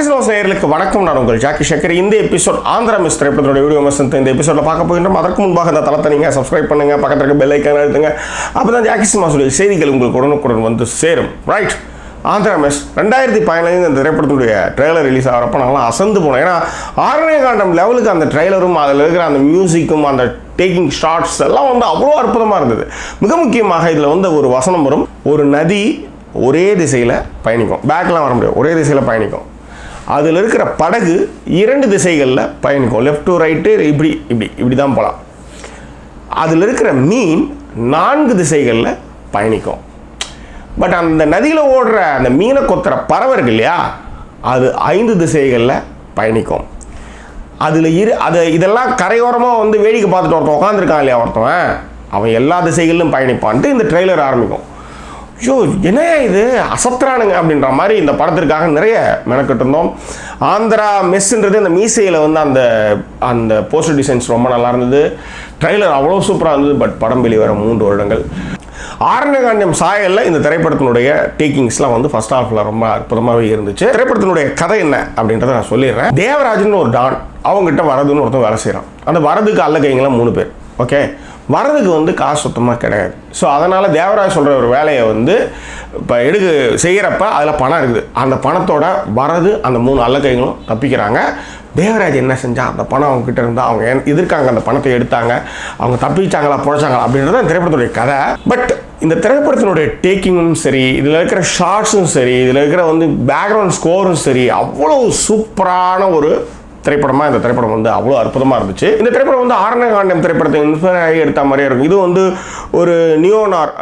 Jockeys நேயர்களுக்கு வணக்கம். நான் உங்கள் ஜாக்கி ஷக்கர். இந்த எபிசோட் ஆந்திரா மிஸ் திரைப்படத்தோட வீடியோ மிஸ் இந்த எபிசோட பார்க்க போகின்றோம். அதற்கு முன்பாக இந்த தளத்தை நீங்கள் சப்ஸ்கிரைப் பண்ணுங்க பக்கத்தில் இருக்க பெல் ஐக்கான எழுத்துங்க அப்போ தான் ஜாக்கிஸ் மாசுடைய செய்திகள் உங்களுக்கு உடனுக்குடன் வந்து சேரும். ரைட் ஆந்திரா மிஸ் ரெண்டாயிரத்தி பதினைந்து இந்த திரைப்படத்துடைய ட்ரெய்லர் ரிலீஸ் ஆகிறப்ப நாங்களாம் அசந்து போனோம். ஏன்னா ஆரண்ய காண்டம் லெவலுக்கு அந்த ட்ரெய்லரும் அதில் இருக்கிற அந்த மியூசிக்கும் அந்த டேக்கிங் ஷார்ட்ஸ் எல்லாம் வந்து அவ்வளோ அற்புதமாக இருந்தது. மிக முக்கியமாக இதில் வந்து ஒரு வசனம் வரும். ஒரு நதி ஒரே திசையில் பயணிக்கும். பேக்லாம் வர முடியாது. ஒரே திசையில் பயணிக்கும். அதில் இருக்கிற படகு இரண்டு திசைகளில் பயணிக்கும். லெஃப்ட் டு ரைட்டு இப்படி இப்படி இப்படி தான் போகலாம். அதில் இருக்கிற மீன் நான்கு திசைகளில் பயணிக்கும். பட் அந்த நதியில் ஓடுற அந்த மீனை கொத்துற பறவை இருக்கு இல்லையா? அது ஐந்து திசைகளில் பயணிக்கும். அதில் இரு அது இதெல்லாம் கரையோரமாக வந்து வேடிக்கை பார்த்துட்டு ஒருத்தன் உட்காந்துருக்கான் இல்லையா ஒருத்தவன் அவன் எல்லா திசைகளிலும் பயணிப்பான்ட்டு இந்த ட்ரெய்லர் ஆரம்பிக்கும். ஐயோ என்னையா இது? அசத்துறானுங்க அப்படின்ற மாதிரி இந்த படத்திற்காக நிறைய மெனக்கிட்டு இருந்தோம். ஆந்திரா மெஸ்ஸுன்றது இந்த மீசையில் வந்து அந்த அந்த போஸ்டர் டிசைன்ஸ் ரொம்ப நல்லா இருந்தது. ட்ரெய்லர் அவ்வளோ சூப்பராக இருந்தது பட் படம் வெளிவர மூன்று வருடங்கள். ஆரண்யகாண்டம் சாயலில் இந்த திரைப்படத்தினுடைய டேக்கிங்ஸ்லாம் வந்து ஃபர்ஸ்ட் ஹாஃபில் ரொம்ப அற்புதமாகவே இருந்துச்சு. திரைப்படத்தினுடைய கதை என்ன அப்படின்றத நான் சொல்லிடுறேன். தேவராஜன் ஒரு டான் அவங்ககிட்ட வரதுன்னு ஒருத்தன் வேலை செய்கிறான் அந்த வரதுக்கு அல்ல கைங்களாம் மூணு பேர். ஓகே வரதுக்கு வந்து காசு சுத்தமாக கிடையாது. ஸோ அதனால் தேவராஜ் சொல்கிற ஒரு வேலையை வந்து இப்போ எடுக்க செய்கிறப்ப அதில் பணம் இருக்குது. அந்த பணத்தோட வரது அந்த மூணு அல்லக்கைகளும் தப்பிக்கிறாங்க. தேவராஜ் என்ன செஞ்சா அந்த பணம் அவங்ககிட்ட இருந்தால் அவங்க என்- எதிர்க்காங்க அந்த பணத்தை எடுத்தாங்க. அவங்க தப்பிச்சாங்களா பிழைச்சாங்களா அப்படின்றது அந்த திரைப்படத்துடைய கதை. பட் இந்த திரைப்படத்தினுடைய டேக்கிங்கும் சரி இதில் இருக்கிற ஷார்ட்ஸும் சரி இதில் இருக்கிற வந்து பேக்ரவுண்ட் ஸ்கோரும் சரி அவ்வளோ சூப்பரான ஒரு திரைப்படமாக இந்த திரைப்படம் வந்து அவ்வளோ அற்புதமாக இருந்துச்சு. இந்த திரைப்படம் வந்து ஆரணகாண்டம் திரைப்படத்தை இன்ஸ்பயர் ஆகி எடுத்த மாதிரியே இருக்கும். இது வந்து ஒரு நியோனார்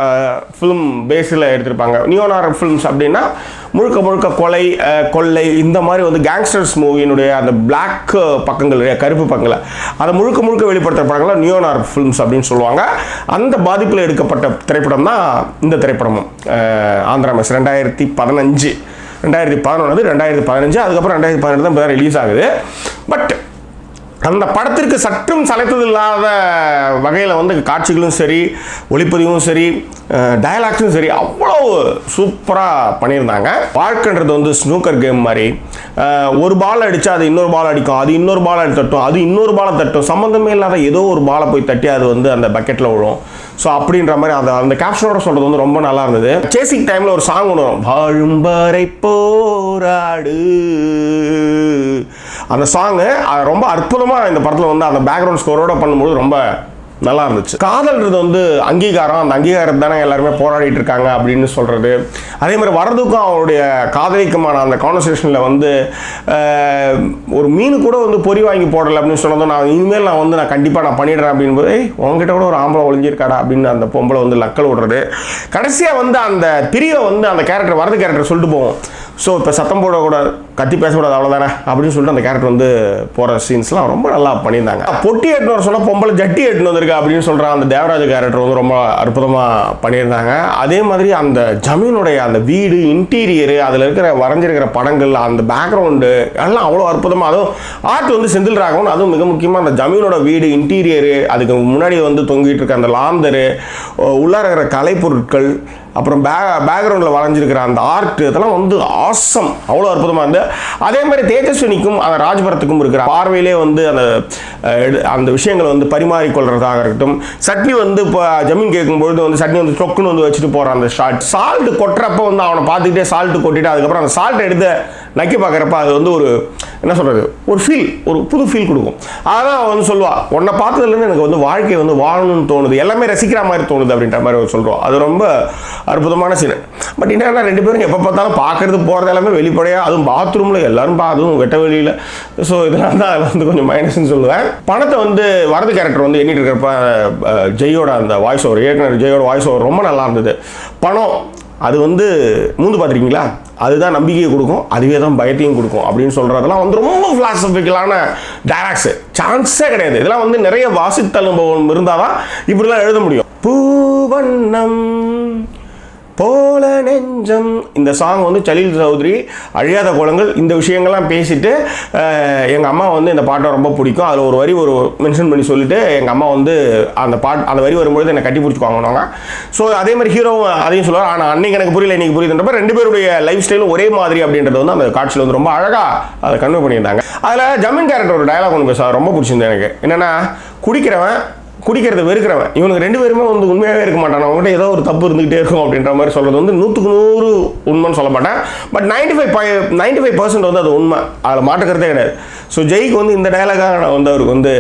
ஃபிலிம் பேஸில் எடுத்திருப்பாங்க. நியோனார் ஃபிலிம்ஸ் அப்படின்னா முழுக்க முழுக்க கொலை கொள்ளை இந்த மாதிரி வந்து கேங்ஸ்டர்ஸ் மூவியினுடைய அந்த பிளாக் பக்கங்கள் கருப்பு பக்கங்களை அதை முழுக்க முழுக்க வெளிப்படுத்துகிற படங்களை நியோனார் ஃபிலிம்ஸ் அப்படின்னு சொல்லுவாங்க. அந்த பாதிப்பில் எடுக்கப்பட்ட திரைப்படம் தான் இந்த திரைப்படமும். ஆந்திரா மெஸ் ரெண்டாயிரத்தி பதினஞ்சு. ரெண்டாயிரத்தி பதினொன்று ரெண்டாயிரத்தி பதினஞ்சு அதுக்கப்புறம் ரெண்டாயிரத்தி பதினெட்டு தான் இப்போ ரிலீஸ் ஆகுது. பட் அந்த படத்திற்கு சற்றும் சளைத்தது இல்லாத வகையில் வந்து காட்சிகளும் சரி ஒளிப்பதிவும் சரி டயலாக்ஸும் சரி அவ்வளோ சூப்பராக பண்ணியிருந்தாங்க. வாழ்க்கைன்றது வந்து ஸ்னூக்கர் கேம் மாதிரி. ஒரு பால் அடித்தா அது இன்னொரு பால் அடிக்கும் அது இன்னொரு பால் தட்டும் அது இன்னொரு பாலை தட்டும் சம்மந்தமே இல்லாத ஏதோ ஒரு பாலை போய் தட்டி அது வந்து அந்த பக்கெட்டில் விழும். ஸோ அப்படின்ற மாதிரி அந்த அந்த கேப்ஷனோட சொல்கிறது வந்து ரொம்ப நல்லா இருந்தது. சேசிங் டைமில் ஒரு சாங் ஒன்று வரும். வாழும் வரை போராடு. அந்த சாங்கு ரொம்ப அற்புதமாக இந்த படத்தில் வந்து அந்த பேக்ரவுண்ட் ஸ்கோரோட பண்ணும்போது ரொம்ப நல்லா இருந்துச்சு காதல்ன்றது வந்து அங்கீகாரம் அந்த அங்கீகாரம் தானே எல்லாருமே போராடிட்டு இருக்காங்க அப்படின்னு சொல்கிறது அதே மாதிரி வரதுக்கும் அவருடைய காதலிக்குமான அந்த கான்வர்சேஷனில் வந்து ஒரு மீன் கூட வந்து பொறி வாங்கி போடலை அப்படின்னு சொன்னதும் நான் இனிமேல் நான் வந்து நான் கண்டிப்பாக நான் பண்ணிடுறேன் அப்படின்னு போது உங்ககிட்ட கூட ஒரு ஆம்பளை ஒழிஞ்சிருக்காடா அப்படின்னு அந்த பொம்பளை வந்து லக்கல் விடுறது. கடைசியாக வந்து அந்த பிரிவை வந்து அந்த கேரக்டர் வரது கேரக்டர் சொல்லிட்டு போவோம். ஸோ இப்போ சத்தம் போடக்கூடாது கத்தி பேசக்கூடாது அவ்வளோதானே அப்படின்னு சொல்லிட்டு அந்த கேரக்டர் வந்து போகிற சீன்ஸ்லாம் ரொம்ப நல்லா பண்ணியிருந்தாங்க. பொட்டி எட்டுன்னு வர சொன்னால் பொம்பளை ஜட்டி எட்டுன்னு வந்திருக்கா அப்படின்னு சொல்கிற அந்த தேவராஜ கேரக்டர் வந்து ரொம்ப அற்புதமாக பண்ணியிருந்தாங்க. அதே மாதிரி அந்த ஜமீனுடைய அந்த வீடு இன்டீரியரு அதில் இருக்கிற வரைஞ்சிருக்கிற படங்கள் அந்த பேக்ரவுண்டு எல்லாம் அவ்வளோ அற்புதமாக அதுவும் ஆர்ட் வந்து செந்தில் ராகவன் அதுவும் மிக முக்கியமாக அந்த ஜமீனோட வீடு இன்டீரியரு அதுக்கு முன்னாடி வந்து தொங்கிட்டு இருக்க அந்த லாந்தரு உள்ளார இருக்கிற கலைப்பொருட்கள் அப்புறம் பே பேக்ரவுண்டில் வளைஞ்சிருக்கிற அந்த ஆர்ட் இதெல்லாம் வந்து ஆசம் அவ்வளோ அற்புதமாக இருந்து. அதே மாதிரி தேஜஸ்வினிக்கும் அந்த ராஜபரத்துக்கும் இருக்கிற பார்வையிலே வந்து அந்த அந்த விஷயங்களை வந்து பரிமாறிக்கொள்றதாக இருக்கட்டும். சட்னி வந்து இப்போ ஜமீன் கேட்கும்பொழுது வந்து சட்னி வந்து டொக்குன்னு வந்து வச்சுட்டு போகிறான் அந்த ஷார்ட் சால்ட்டு கொட்டுறப்ப வந்து அவனை பார்த்துக்கிட்டே சால்ட்டு கொட்டிட்டு அதுக்கப்புறம் அந்த சால்ட் எடுத்து நக்கி பார்க்குறப்ப அது வந்து ஒரு என்ன சொல்கிறது ஒரு ஃபீல் ஒரு புது ஃபீல் கொடுக்கும். அதான் அவன் வந்து சொல்லுவாள் உன்னை பார்த்ததுலேருந்து எனக்கு வந்து வாழ்க்கை வந்து வாழணும்னு தோணுது. எல்லாமே ரசிக்கிற மாதிரி தோணுது அப்படின்ற மாதிரி சொல்கிறோம் அது ரொம்ப அற்புதமான சீன் பட் என்னன்னா ரெண்டு பேரும் எப்போ பார்த்தாலும் பார்க்கறது போகிறது எல்லாமே வெளிப்படையாக அதுவும் பாத்ரூமில் எல்லாரும் பா அதுவும் வெட்ட வெளியில். ஸோ இதெல்லாம் தான் வந்து கொஞ்சம் மைனஸ்னு சொல்லுவேன். பணத்தை வந்து வரது கேரக்டர் வந்து எண்ணிட்டு இருக்கிறப்ப ஜெயோட அந்த வாய்ஸ் ஓவர் இயக்குனர் ஜெயோட வாய்ஸ் ஓவர் ரொம்ப நல்லா இருந்தது. பணம் அது வந்து மூந்து பார்த்துருக்கீங்களா? அதுதான் நம்பிக்கையை கொடுக்கும். அதுவே தான் பயத்தையும் கொடுக்கும் அப்படின்னு சொல்கிறதெல்லாம் வந்து ரொம்ப ஃபிலாசபிக்கலான டேராக்ஸு சான்ஸே கிடையாது. இதெல்லாம் வந்து நிறைய வாசித்த அனுபவம் இருந்தால் தான் இப்படிலாம் எழுத முடியும். பூவண்ணம். போல நெஞ்சம். இந்த சாங் வந்து சலீல் சௌத்ரி அழியாத கோலங்கள் இந்த விஷயங்கள்லாம் பேசிட்டு எங்கள் அம்மா வந்து இந்த பாட்டை ரொம்ப பிடிக்கும். அதில் ஒரு வரி ஒரு மென்ஷன் பண்ணி சொல்லிட்டு எங்கள் அம்மா வந்து அந்த பாட் அந்த வரி வரும்பொழுது என்னை கட்டி பிடிச்சிக்குவாங்க ஸோ அதே மாதிரி ஹீரோவும் அதையும் சொல்லுவார் ஆனால் அன்னைக்கு எனக்கு புரியல இன்னைக்கு புரியுதுன்றப்ப ரெண்டு பேருடைய லைஃப் ஸ்டைலும் ஒரே மாதிரி அப்படின்றது வந்து அந்த காட்சியில் வந்து ரொம்ப அழகாக அதை கன்வே பண்ணியிருந்தாங்க. அதில் ஜமீன் கேரக்டர் ஒரு டயலாக் ஒன்று பேசுவார். ரொம்ப பிடிச்சிருந்தது எனக்கு. என்னென்னா குடிக்கிறவன் குடிக்கிறத வெறுக்கிறவன். இவனுக்கு ரெண்டு பேருமே வந்து உண்மையாகவே இருக்க மாட்டான். அவங்ககிட்ட ஏதோ ஒரு தப்பு இருந்துகிட்டே இருக்கும் அப்படின்ற மாதிரி சொல்கிறது வந்து நூற்றுக்கு நூறு உண்மைன்னு சொல்ல மாட்டேன். But ninety five by ninety five percent வந்து அது உண்மை. அதில் மாட்டுக்கிறதே கிடையாது. ஸோ ஜெய்க்கு வந்து இந்த டயலாகாக நான் வந்து அவருக்கு வந்து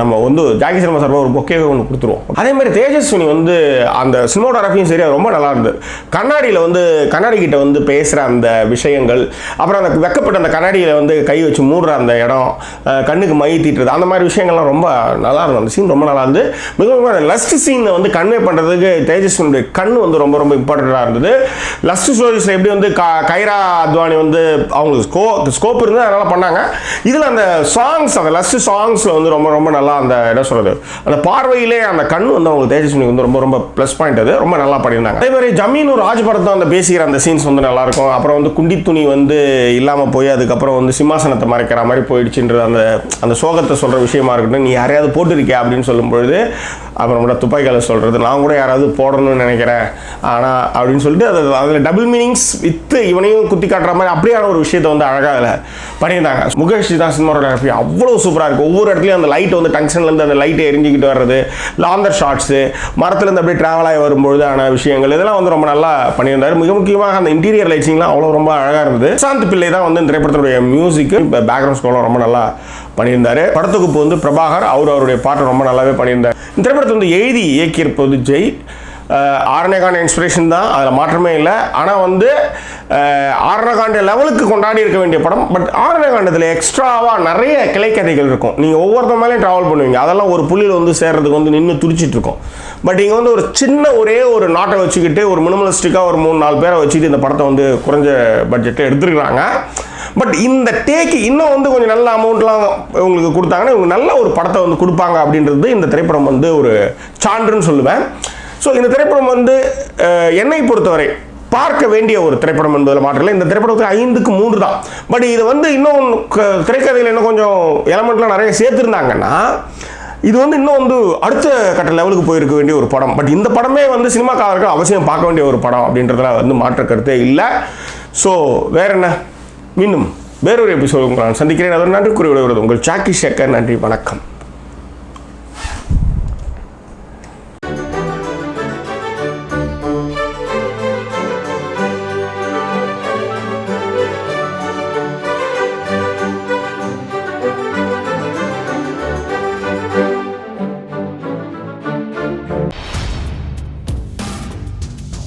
நம்ம வந்து ஜாக்கி சினிமா சார்பாக ஒரு பொக்கே ஒன்று கொடுத்துருவோம். அதே மாதிரி தேஜஸ்வினி வந்து அந்த சினிமோகிராஃபியும் சரி ரொம்ப நல்லா இருந்தது. கண்ணாடியில் வந்து கண்ணாடி கிட்ட வந்து பேசுகிற அந்த விஷயங்கள் அப்புறம் அந்த வெக்கப்பட்ட அந்த கண்ணாடியில் வந்து கை வச்சு மூடுற அந்த இடம் கண்ணுக்கு மை தீட்டுறது அந்த மாதிரி விஷயங்கள்லாம் ரொம்ப நல்லா இருந்தது. அந்த சீன் ரொம்ப நல்லா இருந்து இருந்தது. மிகவும் லஸ்ட் சீனை வந்து கன்வே பண்ணுறதுக்கு தேஜஸ்வினுடைய கண் வந்து ரொம்ப ரொம்ப இம்பார்ட்டண்ட்டாக இருந்தது. லஸ்ட் ஸ்டோரிஸில் எப்படி வந்து கைரா அத்வானி வந்து அவங்களுக்கு ஸ்கோ ஸ்கோப் இருந்தது அதனால் பண்ணாங்க. இதில் அந்த சாங்ஸ் அந்த லஸ்ட் சாங்ஸில் வந்து ரொம்ப ரொம்ப நல்லா அந்த என்ன சொல்கிறது அந்த பார்வையிலே அந்த கண் வந்து அவங்க தேஜஸ்வினிக்கு வந்து ரொம்ப ரொம்ப ப்ளஸ் பாயிண்ட் அது. ரொம்ப நல்லா பண்ணியிருந்தாங்க. அதே மாதிரி ஜமீன் ராஜ் படத்தை அந்த பேசிக்கிற அந்த சீன்ஸ் வந்து நல்லாயிருக்கும் அப்புறம் வந்து குண்டி துணி வந்து இல்லாமல் போய் அதுக்கப்புறம் வந்து சிம்மாசனத்தை மறைக்கிற மாதிரி போயிடுச்சுன்றது அந்த அந்த சோகத்தை சொல்கிற விஷயமா இருக்கட்டும். நீ யாரையாவது போட்டிருக்கியா அப்படின்னு சொல்லும்போது böyle. அப்புறம் கூட துப்பாக்கியால் சொல்கிறது நான் கூட யாராவது போடணும்னு நினைக்கிறேன். ஆனால் அப்படின்னு சொல்லிட்டு அது அதில் டபுள் மீனிங்ஸ் வித்து இவனையும் குத்தி காட்டுற மாதிரி அப்படியான ஒரு விஷயத்தை வந்து அழகாக அதில் பண்ணியிருந்தாங்க. முகேஷ் தான் சினிமாட்டோகிராஃபி அவ்வளோ சூப்பராக இருக்குது ஒவ்வொரு இடத்துலையும் அந்த லைட் வந்து டங்ஷன்லேருந்து அந்த லைட்டை எரிஞ்சிக்கிட்டு வர்றது லாந்தர் ஷார்ட்ஸு மரத்துலேருந்து அப்படியே ட்ராவல் ஆகி வரும்பொழுதான விஷயங்கள் இதெல்லாம் வந்து ரொம்ப நல்லா பண்ணியிருந்தார். மிக முக்கியமாக அந்த இன்டீரியர் லைட்ஸிங்லாம் அவ்வளோ ரொம்ப அழகாக இருந்தது. சாந்த் பிள்ளை தான் வந்து இந்த திரைப்படத்துடைய மியூசிக்கு இப்போ பேக்ரவுண்ட் ஸ்கோலாம் ரொம்ப நல்லா பண்ணியிருந்தார். படத்தொகுப்பு வந்து பிரபாகர் அவர் அவருடைய பாட்டை ரொம்ப நல்லாவே பண்ணியிருந்தார். இந்த திரைப்படத்தை வந்து எழுதி இயக்கியிருப்பது ஜெய். ஆரணகாண்ட இன்ஸ்பிரேஷன் தான். அதில் மாற்றமே இல்லை. ஆனால் வந்து ஆரணகாண்ட லெவலுக்கு கொண்டாடி இருக்க வேண்டிய படம். பட் ஆரணகாண்டத்தில் எக்ஸ்ட்ராவாக நிறைய கிளைக்கதைகள் இருக்கும். நீங்கள் ஒவ்வொருத்த மேலேயும் ட்ராவல் பண்ணுவீங்க. அதெல்லாம் ஒரு புள்ளியில் வந்து சேர்றதுக்கு வந்து நின்று துடிச்சிகிட்டுருக்கும் பட் இங்கே வந்து ஒரு சின்ன ஒரே ஒரு நாட்டை வச்சுக்கிட்டு ஒரு மினிமலிஸ்டிக்காக ஒரு மூணு நாலு பேரை வச்சுக்கிட்டு இந்த படத்தை வந்து குறைஞ்ச பட்ஜெட்டில் எடுத்துருக்குறாங்க. பட் இந்த டேக்கு இன்னும் வந்து கொஞ்சம் நல்ல அமௌண்ட்லாம் உங்களுக்கு கொடுத்தாங்கன்னா இவங்க நல்ல ஒரு படத்தை வந்து கொடுப்பாங்க அப்படின்றது இந்த திரைப்படம் வந்து ஒரு சான்றுன்னு சொல்லுவேன். ஸோ இந்த திரைப்படம் வந்து என்னை பொறுத்தவரை பார்க்க வேண்டிய ஒரு திரைப்படம் என்பதில் மாற்றல இந்த திரைப்படத்துக்கு ஐந்துக்கு மூன்று தான். பட் இது வந்து இன்னும் க- திரைக்கதையில் இன்னும் கொஞ்சம் எலமெண்ட்லாம் நிறைய சேர்த்துருந்தாங்கன்னா இது வந்து இன்னும் வந்து அடுத்த கட்ட லெவலுக்கு போயிருக்க வேண்டிய ஒரு படம். பட் இந்த படமே வந்து சினிமாக்காரர்கள் அவசியம் பார்க்க வேண்டிய ஒரு படம் அப்படின்றதுல வந்து மாற்று கருத்தே இல்லை. ஸோ வேற என்ன? மீண்டும் வேறொரு எபிசோடு உங்களை நான் சந்திக்கிறேன். அதோட நன்றி கூறி விடுவது உங்கள் சாக்கி சேகர் நன்றி வணக்கம்.